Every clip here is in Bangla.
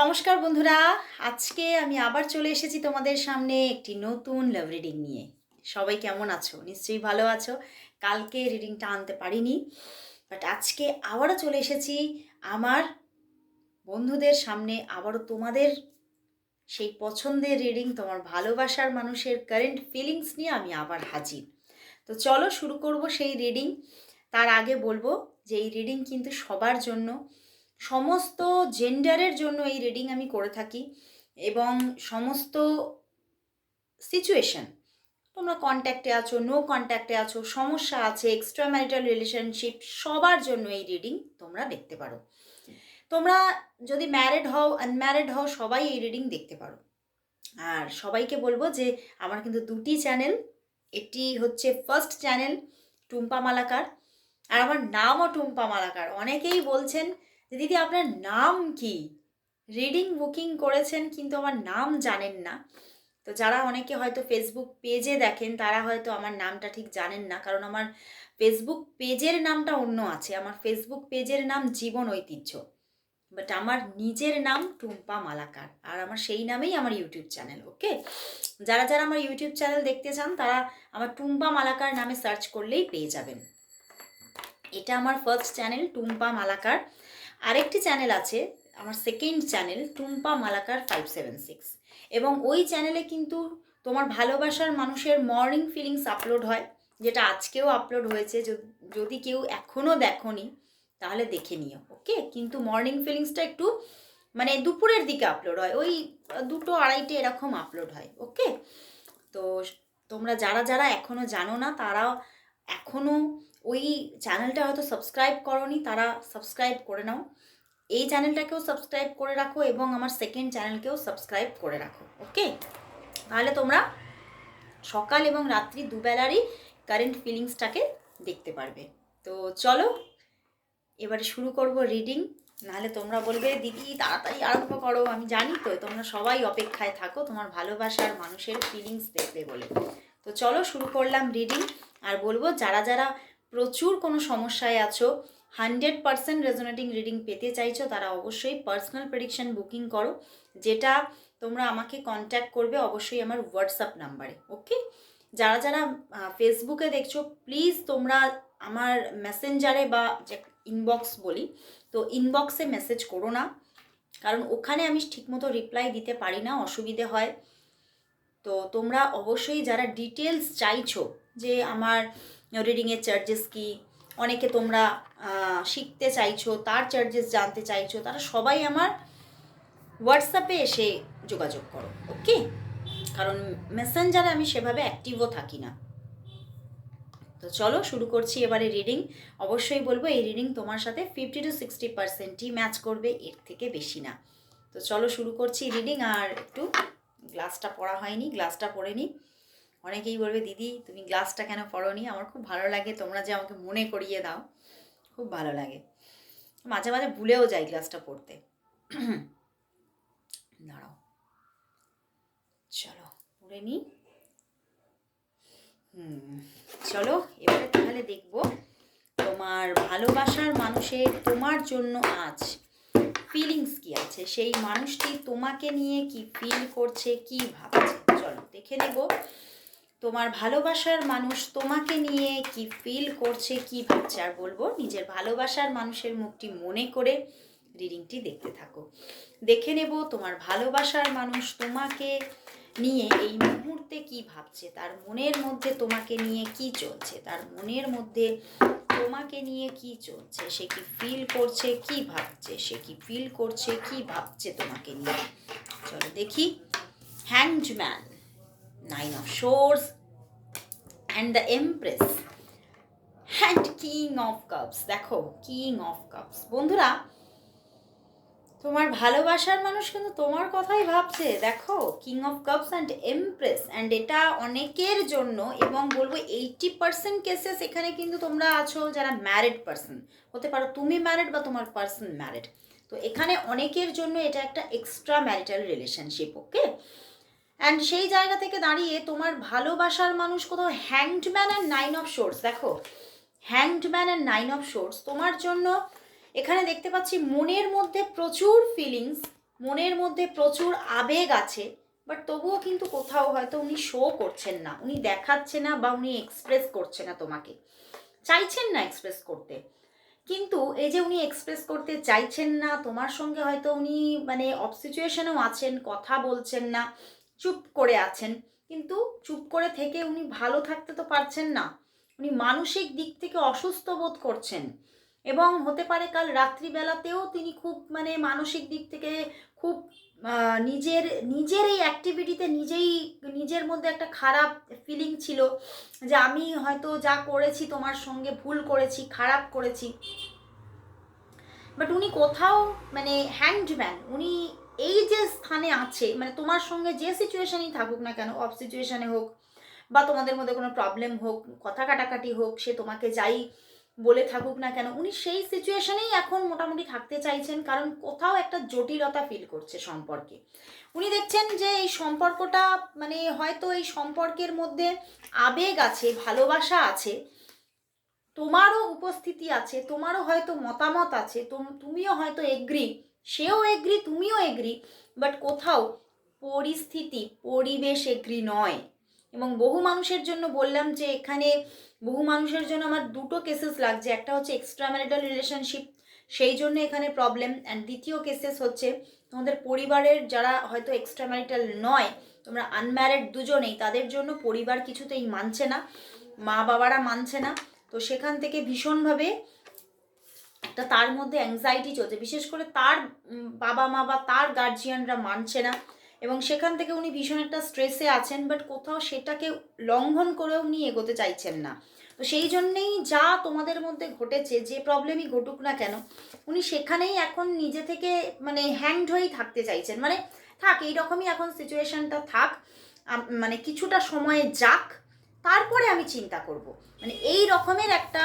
নমস্কার বন্ধুরা, আজকে আমি আবার চলে এসেছি তোমাদের সামনে একটি নতুন লাভ রিডিং নিয়ে। সবাই কেমন আছো? নিশ্চয়ই ভালো আছো। কালকে রিডিংটা আনতে পারিনি বাট আজকে আবারও চলে এসেছি আমার বন্ধুদের সামনে, আবারও তোমাদের সেই পছন্দের রিডিং তোমার ভালোবাসার মানুষের কারেন্ট ফিলিংস নিয়ে আমি আবার হাজির। তো চলো শুরু করব সেই রিডিং তার আগে বলব যে এই রিডিং কিন্তু সবার জন্য সমস্ত জেন্ডারের জন্য এই রিডিং আমি করে থাকি এবং সমস্ত সিচুয়েশন তোমরা কন্ট্যাক্টে আছো নো কন্ট্যাক্টে আছো, সমস্যা আছে এক্সট্রা ম্যারিটাল রিলেশনশিপ সবার জন্য এই রিডিং তোমরা দেখতে পারো। তোমরা যদি ম্যারিড হও আনম্যারিড হও, সবাই এই রিডিং দেখতে পারো। আর সবাইকে বলব যে, আমার কিন্তু দুটি চ্যানেল একটি হচ্ছে ফার্স্ট চ্যানেল টুম্পা মালাকার, আর আমার নামও টুম্পা মালাকার। অনেকেই বলছেন দিদি, আপনার নাম কি? রিডিং বুকিং করেছেন কিন্তু আমার নাম জানেন না। তো যারা অনেকে হয়তো ফেসবুক পেজে দেখেন, তারা হয়তো আমার নামটা ঠিক জানেন না। কারণ আমার ফেসবুক পেজের নামটা অন্য আছে। আমার ফেসবুক পেজের নাম জীবন ঐতিহ্য। বাট আমার নিজের নাম টুম্পা মালাকার। আর আমার সেই নামেই আমার ইউটিউব চ্যানেল ওকে যারা যারা আমার ইউটিউব চ্যানেল দেখতে চান, তারা আমার টুম্পা মালাকার নামে সার্চ করলেই পেয়ে যাবেন। এটা আমার ফার্স্ট চ্যানেল টুম্পা মালাকার। আরেকটি চ্যানেল আছে, আমার second channel Tumpa Malakar five seven six এবং ওই চ্যানেলে কিন্তু তোমার ভালোবাসার মানুষের মর্নিং ফিলিংস আপলোড হয়, যেটা আজকেও আপলোড হয়েছে। যদি কেউ এখনও দেখনি, তাহলে দেখে নিও ওকে কিন্তু মর্নিং ফিলিংসটা একটু মানে দুপুরের দিকে আপলোড হয়, ওই দুটো আড়াইটে এরকম আপলোড হয় ওকে তো তোমরা যারা যারা এখনও জানো না তারা এখনও ওই চ্যানেলটা হয়তো সাবস্ক্রাইব করনি, তারা সাবস্ক্রাইব করে নাও। এই চ্যানেলটাকেও সাবস্ক্রাইব করে রাখো এবং আমার সেকেন্ড চ্যানেলকেও সাবস্ক্রাইব করে রাখো ওকে তাহলে তোমরা সকাল এবং রাত্রি দুবেলারই কারেন্ট ফিলিংসটাকে দেখতে পারবে। তো চলো, এবারে শুরু করব রিডিং নাহলে তোমরা বলবে, দিদি, তাড়াতাড়ি আরম্ভ করো, আমি জানি তো, তোমরা সবাই অপেক্ষায় থাকো, তোমার ভালোবাসার মানুষের ফিলিংস দেখবে বলে। তো চলো শুরু করলাম রিডিং আর বলব, যারা যারা প্রচুর কোনো সমস্যায় আছো হান্ড্রেড পারসেন্ট রেজোনেটিং রিডিং পেতে চাইছো, তারা অবশ্যই পার্সোনাল প্রেডিকশন বুকিং করো, যেটা তোমরা আমাকে কন্ট্যাক্ট করবে অবশ্যই আমার হোয়াটসঅ্যাপ নাম্বারে ওকে যারা যারা ফেসবুকে দেখছ প্লিজ তোমরা আমার মেসেঞ্জারে বা ইনবক্স বলি, তো ইনবক্সে মেসেজ করো না, কারণ ওখানে আমি ঠিকমতো রিপ্লাই দিতে পারি না, অসুবিধে হয়। তো তোমরা অবশ্যই যারা ডিটেলস চাইছো যে আমার রিডিংয়ের চার্জেস কি? অনেকে তোমরা শিখতে চাইছো, তার চার্জেস জানতে চাইছো, তারা সবাই আমার হোয়াটসঅ্যাপে এসে যোগাযোগ করো ওকে কারণ মেসেঞ্জারে আমি সেভাবে অ্যাক্টিভও থাকি না। তো চলো শুরু করছি এবারে রিডিং অবশ্যই বলব, এই রিডিং তোমার সাথে ফিফটি টু সিক্সটি পার্সেন্টই ম্যাচ করবে, এর থেকে বেশি না। তো চলো শুরু করছি রিডিং আর একটু গ্লাসটা পড়া হয়নি গ্লাসটা পরে নিই অনেকেই বলবে, দিদি, তুমি গ্লাসটা কেন পড়োনি আমার খুব ভালো লাগে, তোমরা যে আমাকে মনে করিয়ে দাও। খুব ভালো লাগে। মাঝে মাঝে ভুলেও যাই গ্লাসটা পড়তে দাঁড়াও। চলো পড়ে নিই হুম, চলো, এবারে তাহলে দেখব তোমার ভালোবাসার মানুষের তোমার জন্য আজ ফিলিংস কি আছে? সেই মানুষটি তোমাকে নিয়ে কি ফিল করছে, কি ভাবছে? চলো, দেখে নেব। তোমার ভালোবাসার মানুষ তোমাকে নিয়ে কি ফিল করছে, কি ভাবছে আর বলব? নিজের ভালোবাসার মানুষের মুখটি মনে করে রিডিংটি দেখতে থাকো। দেখে নেব তোমার ভালোবাসার মানুষ তোমাকে নিয়ে এই মুহূর্তে কি ভাবছে, তার মনের মধ্যে তোমাকে নিয়ে কি চলছে, তার মনের মধ্যে তোমাকে নিয়ে কি চলছে, সে কি ফিল করছে, কি ভাবছে, সে কি ফিল করছে, কি ভাবছে তোমাকে নিয়ে? চলো দেখি। Hanged nine of swords and the empress and king of cups দেখো কিং অফ কাপস বন্ধুরা, তোমার ভালোবাসার মানুষ কিন্তু তোমার কথাই ভাবছে। দেখো king of cups and empress and এটা অনেকের জন্য এবং বলব এইটি পার্সেন্ট কেসেস এখানে কিন্তু তোমরা আছো যারা ম্যারিড পার্সন হতে পারো তুমি ম্যারিড বা তোমার পার্সন ম্যারিড তো এখানে অনেকের জন্য এটা একটা extra marital relationship okay and সেই জায়গা থেকে দাঁড়িয়ে তোমার ভালোবাসার মানুষ কোথাও hanged man and nine of swords দেখো। Hanged man and nine of swords তোমার জন্য এখানে দেখতে পাচ্ছি মনের মধ্যে প্রচুর ফিলিংস মনের মধ্যে প্রচুর আবেগ আছে বাট তবুও কিন্তু কোথাও হয়তো উনি শো করছেন না, উনি দেখাচ্ছে না বা উনি এক্সপ্রেস করছে না তোমাকে। চাইছেন না এক্সপ্রেস করতে। কিন্তু এই যে উনি এক্সপ্রেস করতে চাইছেন না, তোমার সঙ্গে হয়তো উনি মানে অফ সিচুয়েশনেও আছেন, কথা বলছেন না চুপ করে আছেন। কিন্তু চুপ করে থেকে উনি ভালো থাকতে তো পারছেন না। উনি মানসিক দিক থেকে অসুস্থ বোধ করছেন। এবং হতে পারে কাল রাত্রিবেলাতেও তিনি খুব মানে মানসিক দিক থেকে খুব নিজের নিজের এই অ্যাক্টিভিটিতে নিজেই, নিজের মধ্যে একটা খারাপ ফিলিং ছিল যে আমি হয়তো যা করেছি তোমার সঙ্গে ভুল করেছি, খারাপ করেছি। বাট উনি কোথাও মানে হ্যান্ডম্যান উনি এই যে স্থানে আছে মানে তোমার সঙ্গে যে সিচুয়েশনই থাকুক না কেন অফ সিচুয়েশনে হোক বা তোমাদের মধ্যে কোনো প্রবলেম হোক, কথা কাটাকাটি হোক, সে তোমাকে যাই বলে থাকুক না কেন, উনি সেই সিচুয়েশনেই এখন মোটামুটি থাকতে চাইছেন, কারণ কোথাও একটা জটিলতা ফিল করছে সম্পর্কে। উনি দেখছেন যে এই সম্পর্কটা মানে হয়তো এই সম্পর্কের মধ্যে আবেগ আছে, ভালোবাসা আছে, তোমারও উপস্থিতি আছে, তোমারও হয়তো মতামত আছে, তুম- তুমিও হয়তো এগ্রি সেও এগ্রি তুমিও এগ্রি বাট কোথাও পরিস্থিতি, পরিবেশ এগ্রি নয়। এবং বহু মানুষের জন্য বললাম যে এখানে বহু মানুষের জন্য আমার দুটো কেসেস লাগছে, একটা হচ্ছে এক্সট্রা ম্যারিটাল রিলেশনশিপ সেই জন্য এখানে প্রবলেম অ্যান্ড দ্বিতীয় কেসেস হচ্ছে তোমাদের পরিবারের যারা হয়তো এক্সট্রা ম্যারিটাল নয়, তোমরা আনম্যারিড দুজনেই, তাদের জন্য পরিবার কিছুতেই মানছে না মা বাবারা মানছে না, তো সেখান থেকে ভীষণভাবে একটা তার মধ্যে অ্যাংজাইটি চলছে। বিশেষ করে তার বাবা মা বা তার গার্জিয়ানরা মানছে না। এবং সেখান থেকে উনি ভীষণ একটা স্ট্রেসে আছেন বাট কোথাও সেটাকে লঙ্ঘন করেও উনি এগোতে চাইছেন না। তো সেই জন্যেই যা তোমাদের মধ্যে ঘটেছে, যে প্রবলেমই ঘটুক না কেন, উনি সেখানেই এখন নিজে থেকে মানে হ্যাংড হয়েই থাকতে চাইছেন। মানে থাক, এইরকমই এখন সিচুয়েশনটা থাক মানে কিছুটা সময়ে যাক, তারপরে আমি চিন্তা করব। মানে এই রকমের একটা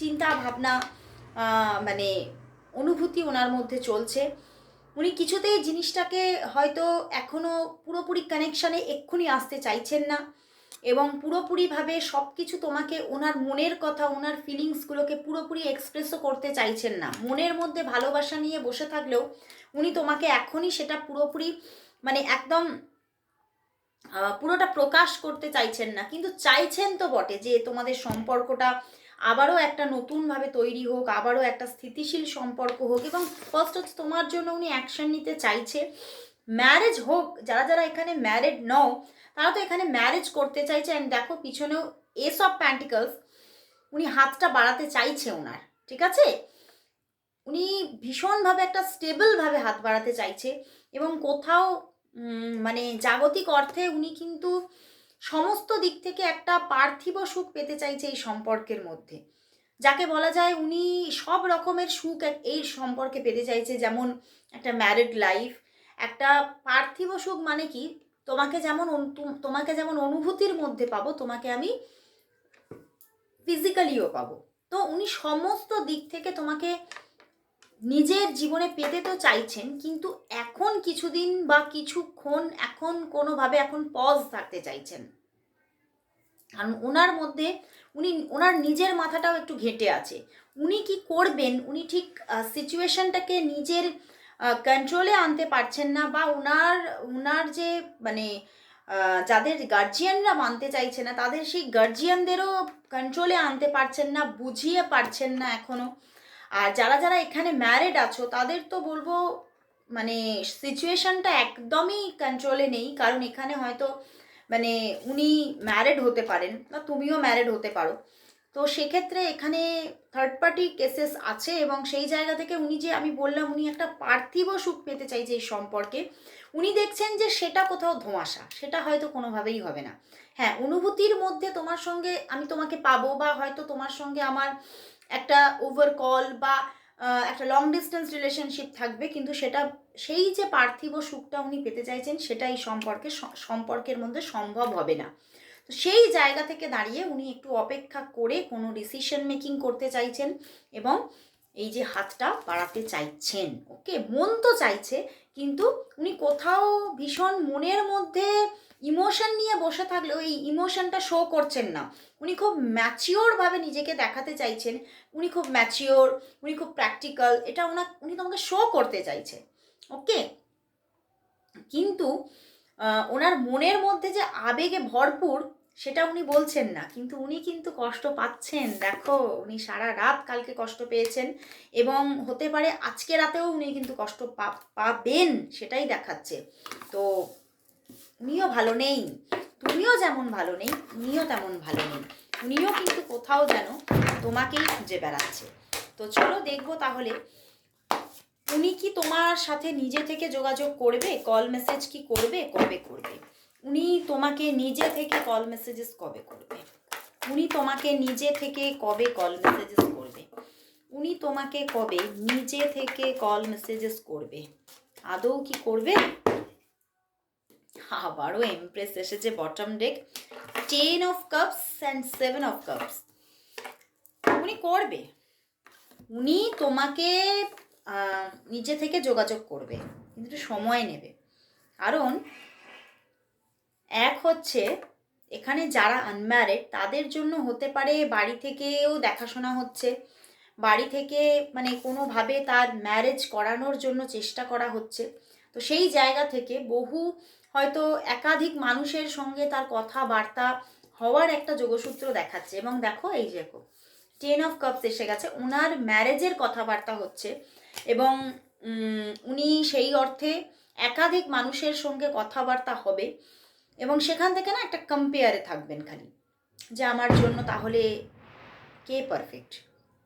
চিন্তা ভাবনা মানে অনুভূতি ওনার মধ্যে চলছে। উনি কিছুতেই জিনিসটাকে হয়তো এখনও পুরোপুরি কানেকশানে এক্ষুনি আসতে চাইছেন না এবং পুরোপুরিভাবে সব কিছু তোমাকে ওনার মনের কথা, ওনার ফিলিংসগুলোকে পুরোপুরি এক্সপ্রেসও করতে চাইছেন না। মনের মধ্যে ভালোবাসা নিয়ে বসে থাকলেও উনি তোমাকে এখনই সেটা পুরোপুরি মানে একদম পুরোটা প্রকাশ করতে চাইছেন না। কিন্তু চাইছেন তো বটে যে তোমাদের সম্পর্কটা আবারও একটা নতুনভাবে তৈরি হোক, আবারও একটা স্থিতিশীল সম্পর্ক হোক এবং ফার্স্ট হচ্ছে তোমার জন্য উনি অ্যাকশন নিতে চাইছে। ম্যারেজ হোক, যারা যারা এখানে ম্যারেড নও, তারা তো এখানে ম্যারেজ করতে চাইছে অ্যান্ড দেখো পিছনেও এস অফ প্যান্টিকলস উনি হাতটা বাড়াতে চাইছে ওনার, ঠিক আছে? উনি ভীষণভাবে একটা স্টেবলভাবে হাত বাড়াতে চাইছে এবং কোথাও মানে জাগতিক অর্থে উনি কিন্তু সমস্ত দিক থেকে একটা পার্থিব সুখ পেতে চাইছে এই সম্পর্কের মধ্যে। যাকে বলা যায় উনি সব রকমের সুখ এই সম্পর্কে পেতে চাইছে, যেমন একটা ম্যারিড লাইফ একটা পার্থিব সুখ মানে কি? তোমাকে যেমন তোমাকে যেমন অনুভূতির মধ্যে পাবো, তোমাকে আমি ফিজিক্যালিও পাবো। তো উনি সমস্ত দিক থেকে তোমাকে নিজের জীবনে পেতে তো চাইছেন, কিন্তু এখন কিছুদিন বা কিছুক্ষণ এখন কোনোভাবে এখন পজ থাকতে চাইছেন। কারণ ওনার মধ্যে, উনি, ওনার নিজের মাথাটাও একটু ঘেঁটে আছে। উনি কি করবেন, উনি ঠিক সিচুয়েশনটাকে নিজের কন্ট্রোলে আনতে পারছেন না বা ওনার ওনার যে মানে যাদের গার্জিয়ানরা মানতে চাইছে না, তাদের সেই গার্জিয়ানদেরও কন্ট্রোলে আনতে পারছেন না, বুঝিয়ে পারছেন না এখনও। আর যারা যারা এখানে ম্যারিড আছো, তাদের তো বলব মানে সিচুয়েশনটা একদমই কন্ট্রোলে নেই। কারণ এখানে হয়তো মানে উনি ম্যারিড হতে পারেন বা তুমিও ম্যারিড হতে পারো। তো সেক্ষেত্রে এখানে থার্ড পার্টি কেসেস আছে এবং সেই জায়গা থেকে উনি যে আমি বললাম, উনি একটা পার্থিব সুখ পেতে চাইছে এই সম্পর্কে, উনি দেখছেন যে সেটা কোথাও ধোঁয়াশা, সেটা হয়তো কোনোভাবেই হবে না। হ্যাঁ অনুভূতির মধ্যে তোমার সঙ্গে আমি তোমাকে পাবো বা হয়তো তোমার সঙ্গে আমার একটা ওভার কল বা একটা লং ডিস্টেন্স রিলেশনশিপ থাকবে, কিন্তু সেটা, সেই যে পার্থিব সুখটা উনি পেতে চাইছেন সেটা এই সম্পর্কে সম্পর্কের মধ্যে সম্ভব হবে না। তো সেই জায়গা থেকে দাঁড়িয়ে উনি একটু অপেক্ষা করে কোনো ডিসিশন মেকিং করতে চাইছেন এবং এই যে হাতটা বাড়াতে চাইছেন। ওকে মন তো চাইছে, কিন্তু উনি কোথাও ভীষণ মনের মধ্যে ইমোশন নিয়ে বসে থাকলেও এই ইমোশনটা শো করছেন না। উনি খুব ম্যাচিওরভাবে নিজেকে দেখাতে চাইছেন। উনি খুব ম্যাচিওর উনি খুব প্র্যাকটিক্যাল এটা ওনা, উনি তোমাকে শো করতে চাইছে। ওকে কিন্তু ওনার মনের মধ্যে যে আবেগে ভরপুর, সেটা উনি বলছেন না। কিন্তু উনি কিন্তু কষ্ট পাচ্ছেন। দেখো, উনি সারা রাত কালকে কষ্ট পেয়েছেন এবং হতে পারে আজকে রাতেও উনি কিন্তু কষ্ট পাবেন, সেটাই দেখাচ্ছে। তো উনিও ভালো নেই। তুমিও যেমন ভালো নেই উনিও তেমন ভালো নেই। উনিও কিন্তু কোথাও যেন তোমাকেই খুঁজে বেড়াচ্ছে। তো চলো দেখব তাহলে। উনি কি তোমার সাথে নিজে থেকে যোগাযোগ করবে? কল মেসেজ কি করবে? কবে করবে? উনি তোমাকে নিজে থেকে কল মেসেজেস কবে করবে? উনি তোমাকে নিজে থেকে কবে কল মেসেজেস করবে? উনি তোমাকে কবে নিজে থেকে কল মেসেজেস করবে? আদৌ কি করবে? আবারও এমপ্রেস এসেছে bottom deck ten of cups and seven of cups উনি করবে। উনি তোমাকে নিজে থেকে যোগাযোগ করবে। কিন্তু সময় নেবে। কারণ এক হচ্ছে, এখানে যারা আনম্যারিড তাদের জন্য হতে পারে বাড়ি থেকেও দেখাশোনা হচ্ছে। বাড়ি থেকে মানে কোনোভাবে তার ম্যারেজ করানোর জন্য চেষ্টা করা হচ্ছে। তো সেই জায়গা থেকে বহু হয়তো একাধিক মানুষের সঙ্গে তার কথাবার্তা হওয়ার একটা যোগসূত্র দেখাচ্ছে। এবং দেখো, এই যে টেন অফ কাপস এসে গেছে। ওনার ম্যারেজের কথাবার্তা হচ্ছে এবং উনি সেই অর্থে একাধিক মানুষের সঙ্গে কথাবার্তা হবে এবং সেখান থেকে না একটা কম্পেয়ারে থাকবেন খালি যে আমার জন্য তাহলে কে পারফেক্ট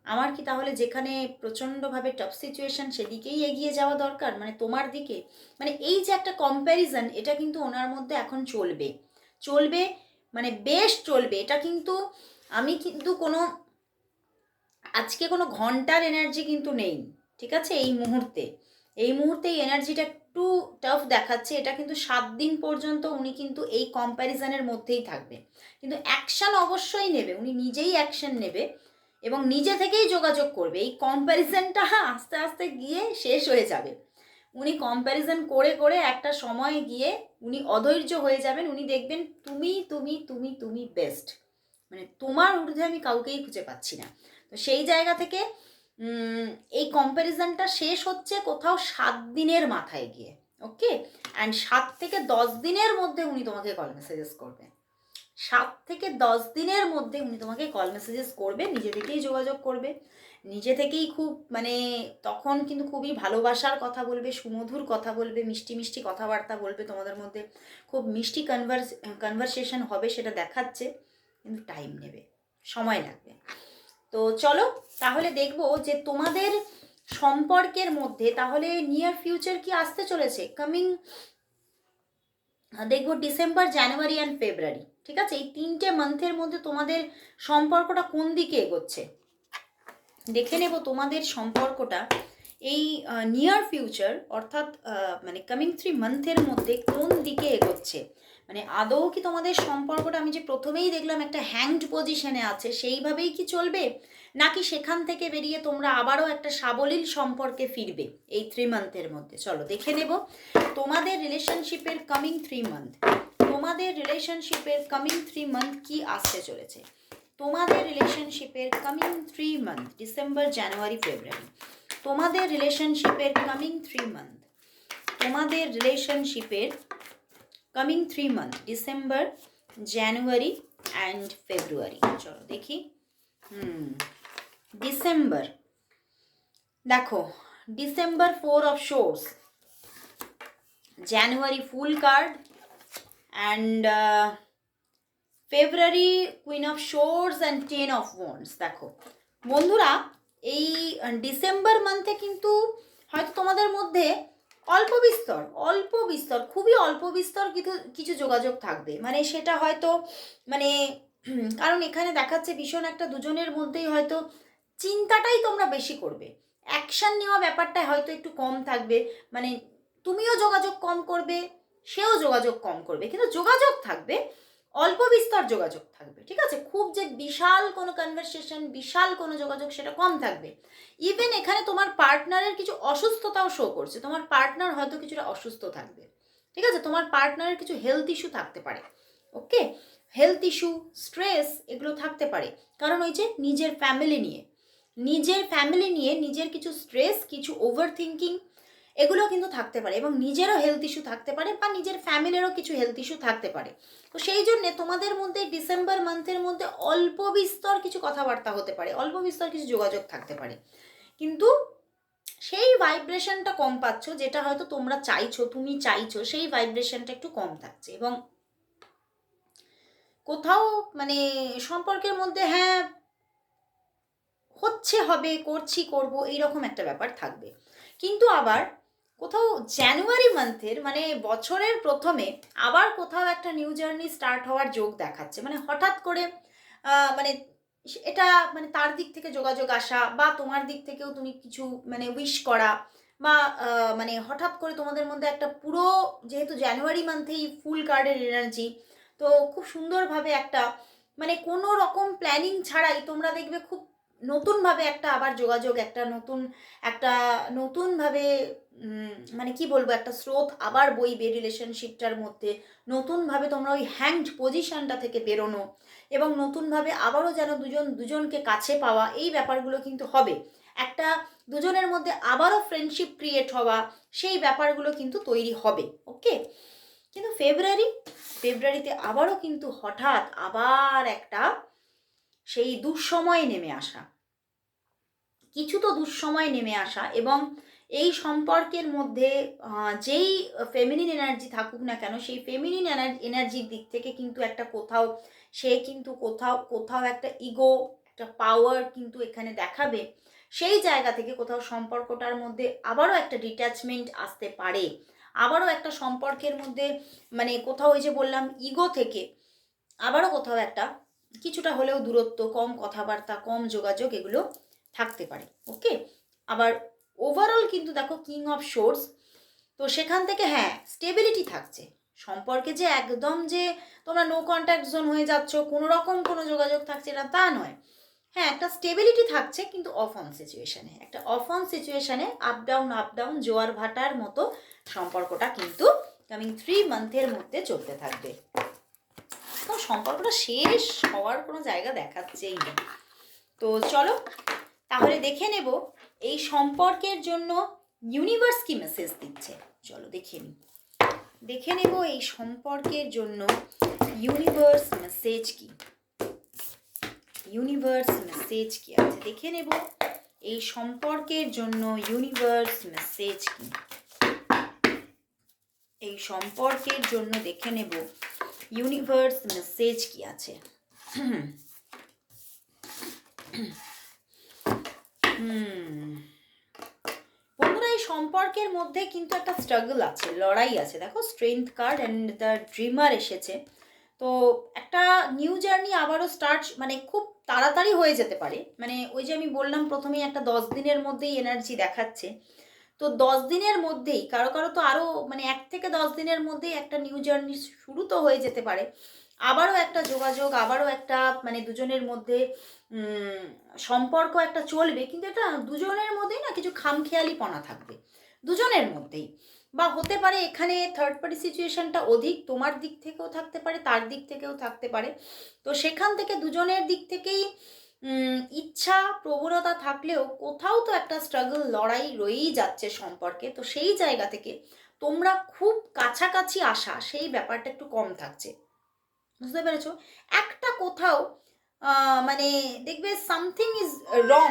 আমার কি তাহলে যেখানে প্রচণ্ডভাবে টাফ সিচুয়েশন সেদিকেই এগিয়ে যাওয়া দরকার? মানে তোমার দিকে? মানে এই যে একটা কম্প্যারিজন এটা কিন্তু ওনার মধ্যে এখন চলবে। চলবে মানে বেশ চলবে। এটা কিন্তু আমি কিন্তু কোনো, আজকে কোনো ঘণ্টার এনার্জি কিন্তু নেই। ঠিক আছে? এই মুহূর্তে। এই মুহূর্তে এই এনার্জিটা একটু টাফ দেখাচ্ছে। এটা কিন্তু সাত দিন পর্যন্ত উনি কিন্তু এই কম্প্যারিজনের মধ্যেই থাকবে। কিন্তু অ্যাকশন অবশ্যই নেবে। উনি নিজেই অ্যাকশন নেবে। এবং নিজে থেকেই যোগাযোগ করবে। এই কম্প্যারিজনটা আস্তে আস্তে গিয়ে শেষ হয়ে যাবে। উনি কম্প্যারিজন করে করে একটা সময় গিয়ে উনি অধৈর্য হয়ে যাবেন। উনি দেখবেন, তুমি তুমি তুমি তুমি বেস্ট মানে তোমার ঊর্ধ্বে আমি কাউকেই খুঁজে পাচ্ছি না। তো সেই জায়গা থেকে এই কম্প্যারিজনটা শেষ হচ্ছে কোথাও সাত দিনের মাথায় গিয়ে। ওকে অ্যান্ড সাত থেকে দশ দিনের মধ্যে উনি তোমাকে কল মেসেজেস করবে সাত থেকে দশ দিনের মধ্যে উনি তোমাকে কল মেসেজেস করবে, নিজে থেকেই যোগাযোগ করবে। নিজে থেকেই খুব মানে তখন কিন্তু খুবই ভালোবাসার কথা বলবে, সুমধুর কথা বলবে, মিষ্টি মিষ্টি কথাবার্তা বলবে তোমাদের মধ্যে। খুব মিষ্টি কনভার্স কনভারসেশন হবে সেটা দেখাচ্ছে, কিন্তু টাইম নেবে, সময় লাগবে। তো চলো, তাহলে দেখব যে তোমাদের সম্পর্কের মধ্যে তাহলে নিয়ার ফিউচার কি আসতে চলেছে? কামিং দেখব ডিসেম্বর জানুয়ারি অ্যান্ড ফেব্রুয়ারি ঠিক আছে? এই তিনটে মান্থের মধ্যে তোমাদের সম্পর্কটা কোন দিকে এগোচ্ছে? দেখে নেব তোমাদের সম্পর্কটা। এই নিয়ার ফিউচার অর্থাৎ মানে কামিং থ্রি মান্থের মধ্যে কোন দিকে এগোচ্ছে? মানে আদৌ কি তোমাদের সম্পর্কটা, আমি যে প্রথমেই দেখলাম একটা হ্যাংড পজিশনে আছে, সেইভাবেই কি চলবে? নাকি সেখান থেকে বেরিয়ে তোমরা আবারও একটা সাবলীল সম্পর্কে ফিরবে এই থ্রি মান্থের মধ্যে? চলো, দেখে নেব। তোমাদের রিলেশনশিপের কামিং থ্রি মান্থ তোমাদের রিলেশনশিপের কামিং থ্রি মান্থ কি আসতে চলেছে? তোমাদের রিলেশনশিপের coming three month December January February তোমাদের রিলেশনশিপের কামিং থ্রি মান্থ তোমাদের রিলেশনশিপের coming three month December January and February চলো দেখি। হুম ডিসেম্বর দেখো December four of swords January fool card and February queen of swords and ten of wands দেখো। বন্ধুরা, এই ডিসেম্বর মান্থে কিন্তু হয়তো তোমাদের মধ্যে অল্প বিস্তর অল্প বিস্তর, খুবই অল্প বিস্তর কিছু কিছু যোগাযোগ থাকবে। মানে সেটা হয়তো মানে কারণ এখানে দেখাচ্ছে ভীষণ একটা দুজনের মধ্যেই হয়তো চিন্তাটাই তোমরা বেশি করবে। অ্যাকশন নেওয়া ব্যাপারটা হয়তো একটু কম থাকবে। মানে তুমিও যোগাযোগ কম করবে। সেও যোগাযোগ কম করবে, কিন্তু যোগাযোগ থাকবে, অল্প বিস্তর যোগাযোগ থাকবে, ঠিক আছে? খুব যে বিশাল কোনো কনভারসেশন বিশাল কোনো যোগাযোগ সেটা কম থাকবে। ইভেন এখানে তোমার পার্টনারের কিছু অসুস্থতাও শো করছে। তোমার পার্টনার হয়তো কিছুটা অসুস্থ থাকবে, ঠিক আছে? তোমার পার্টনারের কিছু হেলথ ইস্যু থাকতে পারে ওকে হেলথ ইস্যু স্ট্রেস এগুলো থাকতে পারে। কারণ ওই যে নিজের ফ্যামিলি নিয়ে, নিজের ফ্যামিলি নিয়ে নিজের কিছু স্ট্রেস কিছু ওভার থিঙ্কিং এগুলো কিন্তু থাকতে পারে এবং নিজেরও হেলথ ইস্যু থাকতে পারে বা নিজের ফ্যামিলিরও কিছু হেলথ ইস্যু থাকতে পারে। তো সেই জন্যে তোমাদের মধ্যে ডিসেম্বর মান্থের মধ্যে অল্প বিস্তর কিছু কথাবার্তা হতে পারে, অল্প বিস্তর কিছু যোগাযোগ থাকতে পারে। কিন্তু সেই ভাইব্রেশনটা কম পাচ্ছ, যেটা হয়তো তোমরা চাইছো, তুমি চাইছো, সেই ভাইব্রেশনটা একটু কম থাকছে এবং কোথাও মানে সম্পর্কের মধ্যে হ্যাঁ হচ্ছে হবে, করছি, করব, এইরকম একটা ব্যাপার থাকবে। কিন্তু আবার কোথাও জানুয়ারি মান্থের মানে বছরের প্রথমে আবার কোথাও একটা নিউ জার্নি স্টার্ট হওয়ার যোগ দেখাচ্ছে। মানে হঠাৎ করে মানে এটা মানে তার দিক থেকে যোগাযোগ আসা বা তোমার দিক থেকেও তুমি কিছু মানে উইশ করা বা মানে হঠাৎ করে তোমাদের মধ্যে একটা পুরো যেহেতু জানুয়ারি মান্থেই ফুল কার্ডের এনার্জি তো খুব সুন্দরভাবে একটা মানে কোনো রকম প্ল্যানিং ছাড়াই তোমরা দেখবে খুব নতুনভাবে একটা আবার যোগাযোগ, একটা নতুন, একটা নতুনভাবে মানে কি বলব, একটা স্রোত আবার বইবে রিলেশনশিপটার মধ্যে। নতুনভাবে তোমরা ওই হ্যাংড পজিশনটা থেকে বেরোনো এবং নতুনভাবে আবারও যেন দুজন, দুজনকে কাছে পাওয়া, এই ব্যাপারগুলো কিন্তু হবে। একটা দুজনের মধ্যে আবারও ফ্রেন্ডশিপ ক্রিয়েট হওয়া, সেই ব্যাপারগুলো কিন্তু তৈরি হবে ওকে কিন্তু ফেব্রুয়ারি ফেব্রুয়ারিতে আবারও কিন্তু হঠাৎ আবার একটা সেই দুঃসময় নেমে আসা। কিছু তো দুঃসময় নেমে আসা এবং এই সম্পর্কের মধ্যে যেই ফেমিনিন এনার্জি থাকুক না কেন, সেই ফেমিনিন এনার্জির দিক থেকে কিন্তু একটা কোথাও, সে কিন্তু কোথাও কোথাও একটা ইগো একটা পাওয়ার কিন্তু এখানে দেখাবে। সেই জায়গা থেকে কোথাও সম্পর্কটার মধ্যে আবারও একটা ডিট্যাচমেন্ট আসতে পারে। আবারও একটা সম্পর্কের মধ্যে মানে কোথাও ওই যে বললাম ইগো থেকে আবারও কোথাও একটা কিছুটা হলেও দূরত্ব, কম কথাবার্তা, কম যোগাযোগ এগুলো থাকতে পারে। ওকে আবার ওভারঅল কিন্তু দেখো কিং অফ শোর্স তো সেখান থেকে হ্যাঁ স্টেবিলিটি থাকছে। সম্পর্কে যে একদম যে তোমরা নো কন্ট্যাক্ট জোন হয়ে যাচ্ছ, কোনো রকম কোনো যোগাযোগ থাকছে না, তা নয়। হ্যাঁ একটা স্টেবিলিটি থাকছে কিন্তু অফ অন সিচুয়েশানে একটা অফ অন সিচুয়েশানে আপ ডাউন আপ ডাউন জোয়ার ভাটার মতো সম্পর্কটা কিন্তু কামিং থ্রি মান্থের মধ্যে চলতে থাকবে। তো সম্পর্কটা শেষ হওয়ার কোনো জায়গা দেখাচ্ছেই না। তো চলো, তাহলে দেখে নেব এই সম্পর্কের জন্য ইউনিভার্স কি মেসেজ দিচ্ছে? চলো দেখে নিই। দেখে নেব এই সম্পর্কের জন্য ইউনিভার্স মেসেজ কি। ইউনিভার্স মেসেজ কি আছে? দেখে নেব। এই সম্পর্কের জন্য ইউনিভার্স মেসেজ কি? এই সম্পর্কের জন্য দেখে নেব। ইউনিভার্স মেসেজ কি আছে? বন্ধুরা, এই সম্পর্কের মধ্যে কিন্তু একটা স্ট্রাগল আছে, লড়াই আছে। দেখো strength card and the dreamer এসেছে। তো একটা নিউ জার্নি আবারও স্টার্ট মানে খুব তাড়াতাড়ি হয়ে যেতে পারে। মানে ওই যে আমি বললাম, প্রথমেই একটা দশ দিনের মধ্যেই এনার্জি দেখাচ্ছে। তো দশ দিনের মধ্যেই, কারও কারও তো আরও মানে এক থেকে দশ দিনের মধ্যেই একটা নিউ জার্নি শুরু তো হয়ে যেতে পারে। আবারও একটা যোগাযোগ, আবারও একটা মানে দুজনের মধ্যে সম্পর্ক একটা চলবে, কিন্তু এটা দুজনের মধ্যেই না কিছু খামখেয়ালিপনা থাকবে। দুজনের মধ্যেই। বা হতে পারে এখানে থার্ড পার্টি সিচুয়েশনটা অধিক, তোমার দিক থেকেও থাকতে পারে, তার দিক থেকেও থাকতে পারে। তো সেখান থেকে দুজনের দিক থেকেই ইচ্ছা, প্রবণতা থাকলেও কোথাও তো একটা স্ট্রাগল লড়াই রয়েই যাচ্ছে সম্পর্কে। তো সেই জায়গা থেকে তোমরা খুব কাছাকাছি আসা, সেই ব্যাপারটা একটু কম থাকছে। বুঝতে পেরেছ? একটা কোথাও মানে দেখবে সামথিং ইজ রং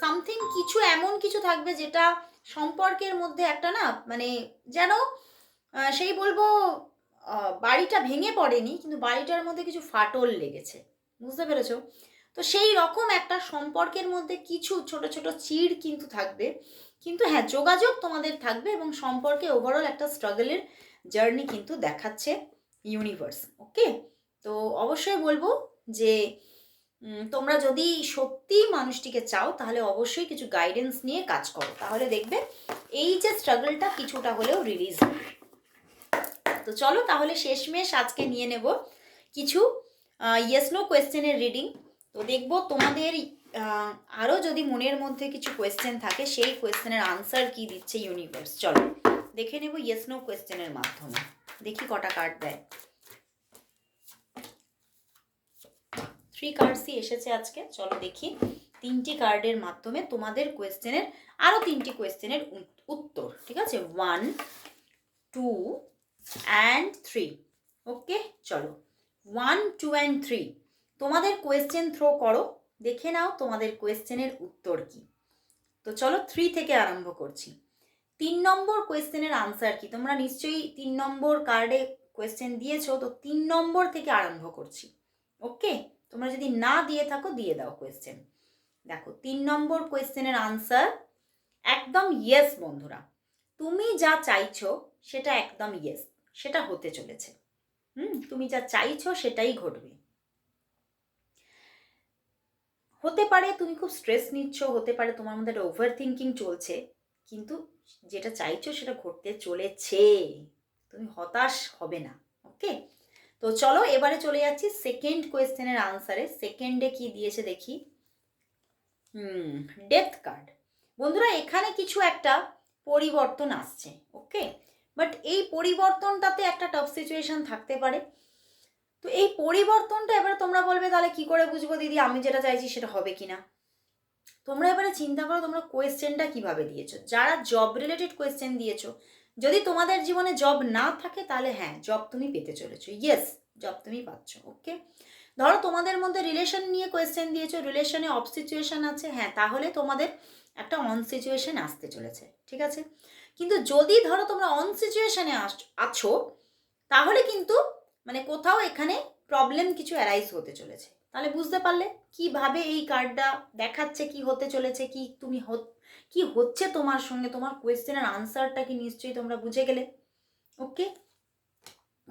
সামথিং কিছু এমন কিছু থাকবে যেটা সম্পর্কের মধ্যে একটা না মানে যেন সেই বলব বাড়িটা ভেঙে পড়েনি, কিন্তু বাড়িটার মধ্যে কিছু ফাটল লেগেছে। বুঝতে পেরেছ? তো সেই রকম একটা সম্পর্কের মধ্যে কিছু ছোট ছোট চিড় কিন্তু থাকবে। কিন্তু হ্যাঁ যোগাযোগ তোমাদের থাকবে এবং সম্পর্কে ওভারঅল একটা স্ট্রাগলের জার্নি কিন্তু দেখাচ্ছে। ইউনিভার্স ওকে তো অবশ্যই বলব যে তোমরা যদি সত্যি মানুষটিকে চাও, তাহলে অবশ্যই কিছু গাইডেন্স নিয়ে কাজ করো। তাহলে দেখবে এই যে স্ট্রাগলটা কিছুটা হলেও রিলিজ হবে। তো চলো তাহলে শেষমেশ আজকে নিয়ে নেব কিছু ইয়েস নো কোয়েশ্চেনের রিডিং তো দেখব তোমাদের আরও যদি মনের মধ্যে কিছু কোয়েশ্চেন থাকে, সেই কোয়েশ্চেনের আনসার কি দিচ্ছে ইউনিভার্স চলো, দেখে নেব ইয়েস নো কোয়েশ্চেনের মাধ্যমে। দেখি কটা কার্ড দেয়। থ্রি কার্ডসই এসেছে আজকে। চলো দেখি। তিনটি কার্ডের মাধ্যমে তোমাদের কোয়েশ্চেনের আরও তিনটি কোয়েশ্চেনের উত্তর, ঠিক আছে? One two and three okay চলো। ওয়ান টু অ্যান্ড থ্রি তোমাদের কোয়েশ্চেন থ্রো করো। দেখে নাও তোমাদের কোয়েশ্চেনের উত্তর কি। তো চলো থ্রি থেকে আরম্ভ করছি। তিন নম্বর কোয়েশ্চেনের আনসার কি? তোমরা নিশ্চয়ই তিন নম্বর কার্ডে কোয়েশ্চেন দিয়েছ, তো তিন নম্বর থেকে আরম্ভ করছি। ওকে তোমরা যদি না দিয়ে থাকো, দিয়ে দাও কোয়েশ্চেন দেখো, তিন নম্বর কোয়েশ্চেনের আনসার একদম ইয়েস বন্ধুরা। তুমি যা চাইছো, সেটা একদম ইয়েস সেটা হতে চলেছে। হুম? তুমি যা চাইছো, সেটাই ঘটবে। হতে পারে তুমি খুব স্ট্রেস নিচ্ছ, হতে পারে তোমার মধ্যে একটা ওভার থিঙ্কিং চলছে, কিন্তু যেটা চাইছো সেটা ঘটতে চলেছে। তুমি হতাশ হবে না ওকে তো চলো এবারে চলে যাচ্ছি সেকেন্ড কোয়েশ্চেনের আনসারে সেকেন্ডে কি দিয়েছে দেখি। হুম ডেথ কার্ড বন্ধুরা, এখানে কিছু একটা পরিবর্তন আসছে ওকে বাট এই পরিবর্তনটাতে একটা টাফ সিচুয়েশন থাকতে পারে। তো এই পরিবর্তনটা এবারে তোমরা বলবে, তাহলে কি করে বুঝব দিদি? আমি যেটা চাইছি সেটা হবে কি না তোমরা এবারে চিন্তা করো তোমরা কোয়েশ্চেনটা কীভাবে দিয়েছ? যারা জব রিলেটেড কোয়েশ্চেন দিয়েছ, যদি তোমাদের জীবনে জব না থাকে তাহলে হ্যাঁ জব তুমি পেতে চলেছো। ইয়েস জব তুমি পাচ্ছ ওকে ধরো তোমাদের মধ্যে রিলেশন নিয়ে কোয়েশ্চেন দিয়েছ রিলেশনে অফ সিচুয়েশন আছে হ্যাঁ তাহলে তোমাদের একটা অন সিচুয়েশন আসতে চলেছে, ঠিক আছে? কিন্তু যদি ধরো তোমরা অন সিচুয়েশনে আছো, তাহলে কিন্তু মানে কোথাও এখানে প্রবলেম কিছু অ্যারাইজ হতে চলেছে। তাহলে বুঝতে পারলে কীভাবে এই কার্ডটা দেখাচ্ছে, কি হতে চলেছে, কি তুমি কি হচ্ছে তোমার সঙ্গে? তোমার কোয়েশ্চেনের আনসারটা কি নিশ্চয়ই তোমরা বুঝে গেলে। ওকে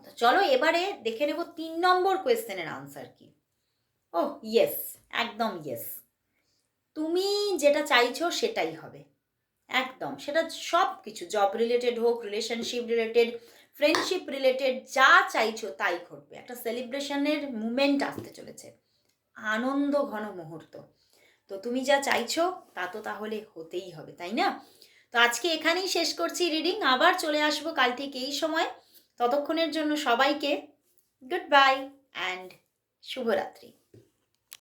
তো চলো এবারে দেখে নেব তিন নম্বর কোয়েশ্চেনের আনসার কি। ও ইয়েস একদম ইয়েস তুমি যেটা চাইছো সেটাই হবে। একদম, সেটা সব কিছু জব রিলেটেড হোক রিলেশনশিপ রিলেটেড ফ্রেন্ডশিপ রিলেটেড যা চাইছো তাই ঘটবে। একটা সেলিব্রেশনের মুমেন্ট আসতে চলেছে। আনন্দ ঘন মুহূর্ত। তো তুমি যা চাইছো, তা তো তাহলে হতেই হবে, তাই না? তো আজকে এখানেই শেষ করছি রিডিং আবার চলে আসব কাল থেকে এই সময়। ততক্ষণের জন্য সবাইকে গুড বাই অ্যান্ড শুভরাত্রি।